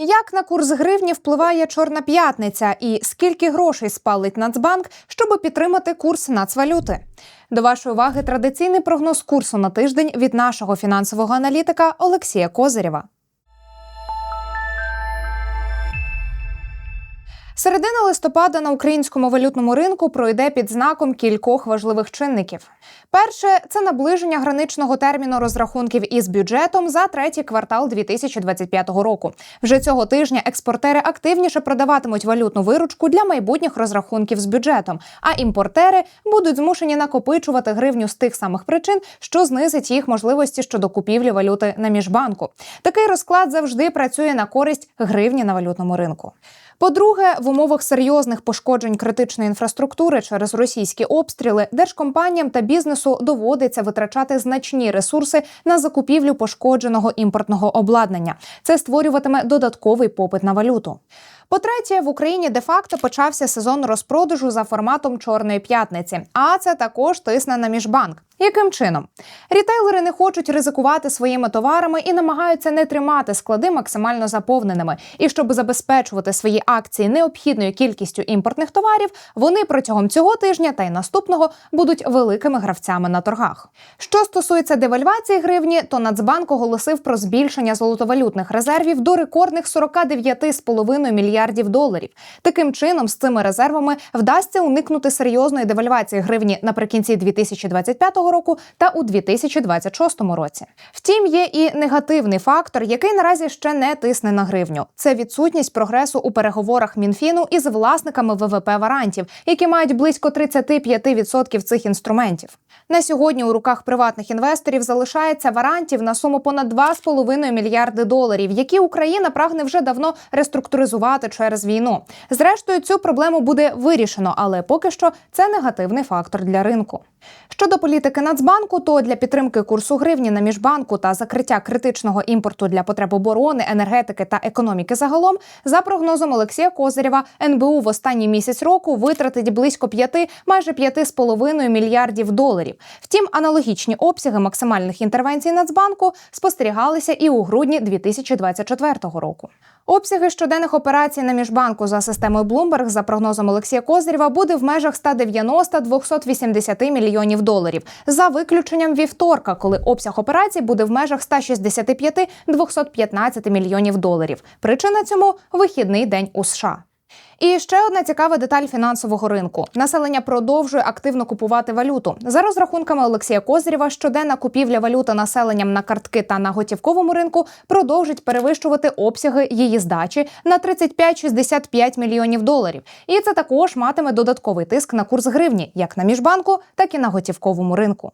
Як на курс гривні впливає Чорна п'ятниця і скільки грошей спалить Нацбанк, щоб підтримати курс нацвалюти? До вашої уваги традиційний прогноз курсу на тиждень від нашого фінансового аналітика Олексія Козирєва. Середина листопада на українському валютному ринку пройде під знаком кількох важливих чинників. Перше це наближення граничного терміну розрахунків із бюджетом за третій квартал 2025 року. Вже цього тижня експортери активніше продаватимуть валютну виручку для майбутніх розрахунків з бюджетом, а імпортери будуть змушені накопичувати гривню з тих самих причин, що знизить їх можливості щодо купівлі валюти на міжбанку. Такий розклад завжди працює на користь гривні на валютному ринку. По-друге, в умовах серйозних пошкоджень критичної інфраструктури через російські обстріли держкомпаніям та бізнесу доводиться витрачати значні ресурси на закупівлю пошкодженого імпортного обладнання. Це створюватиме додатковий попит на валюту. По-третє, в Україні де-факто почався сезон розпродажу за форматом Чорної п'ятниці, а це також тисне на міжбанк. Яким чином рітейлери не хочуть ризикувати своїми товарами і намагаються не тримати склади максимально заповненими. І щоб забезпечувати свої акції необхідною кількістю імпортних товарів, вони протягом цього тижня та й наступного будуть великими гравцями на торгах. Що стосується девальвації гривні, то Нацбанк оголосив про збільшення золотовалютних резервів до рекордних 49,5 мільярдів доларів. Таким чином, з цими резервами вдасться уникнути серйозної девальвації гривні наприкінці 2025 року та у 2026 році. Втім, є і негативний фактор, який наразі ще не тисне на гривню. Це відсутність прогресу у переговорах Мінфіну із власниками ВВП варантів, які мають близько 35% цих інструментів. На сьогодні у руках приватних інвесторів залишається варантів на суму понад 2,5 мільярди доларів, які Україна прагне вже давно реструктуризувати через війну. Зрештою, цю проблему буде вирішено, але поки що це негативний фактор для ринку. Щодо політики Нацбанку, то для підтримки курсу гривні на міжбанку та закриття критичного імпорту для потреб оборони, енергетики та економіки загалом, за прогнозом Олексія Козирєва, НБУ в останній місяць року витратить близько 5, майже 5,5 мільярдів доларів. Втім, аналогічні обсяги максимальних інтервенцій Нацбанку спостерігалися і у грудні 2024 року. Обсяги щоденних операцій на міжбанку за системою Bloomberg, за прогнозом Олексія Козирєва, буде в межах 190-280 мільйонів доларів за виключенням вівторка, коли обсяг операцій буде в межах 165-215 мільйонів доларів. Причина цьому вихідний день у США. І ще одна цікава деталь фінансового ринку: населення продовжує активно купувати валюту. За розрахунками Олексія Козирєва, щоденна купівля валюти населенням на картки та на готівковому ринку продовжить перевищувати обсяги її здачі на 35-65 мільйонів доларів. І це також матиме додатковий тиск на курс гривні, як на міжбанку, так і на готівковому ринку.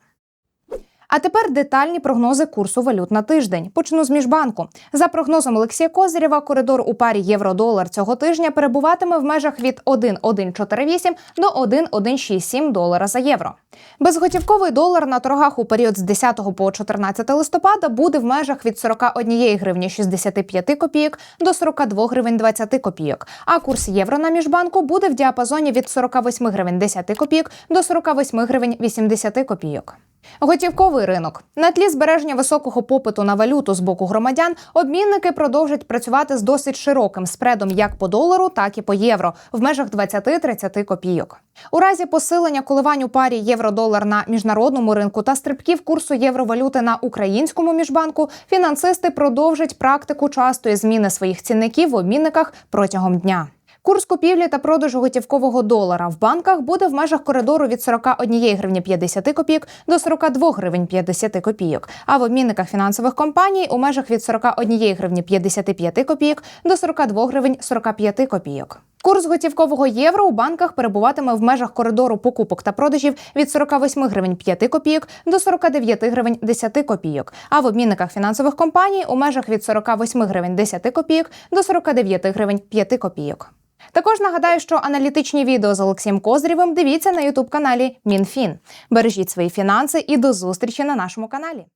А тепер детальні прогнози курсу валют на тиждень. Почну з міжбанку. За прогнозом Олексія Козирєва, коридор у парі євро-долар цього тижня перебуватиме в межах від 1,148 до 1,167 долара за євро. Безготівковий долар на торгах у період з 10 по 14 листопада буде в межах від 41 гривні 65 копійок до 42 гривень 20 копійок. А курс євро на міжбанку буде в діапазоні від 48 гривень 10 копійок до 48 гривень 80 копійок. Готівковий ринок на тлі збереження високого попиту на валюту з боку громадян. Обмінники продовжать працювати з досить широким спредом як по долару, так і по євро в межах 20-30 копійок. У разі посилення коливань у парі євро-долар на міжнародному ринку та стрибків курсу євровалюти на українському міжбанку фінансисти продовжать практику частої зміни своїх цінників в обмінниках протягом дня. Курс купівлі та продажу готівкового долара в банках буде в межах коридору від 41 гривні 50 копійок до 42 гривень 50 копійок. А в обмінниках фінансових компаній у межах від 41 гривні 55 копійок до 42 гривень 45 копійок. Курс готівкового євро у банках перебуватиме в межах коридору покупок та продажів від 48 гривень 5 копійок до 49 гривень 10 копійок. А в обмінниках фінансових компаній у межах від 48 гривень 10 копійок до 49 гривень 5 копійок. Також нагадаю, що аналітичні відео з Олексієм Козирєвим дивіться на ютуб каналі МінФін. Бережіть свої фінанси і до зустрічі на нашому каналі.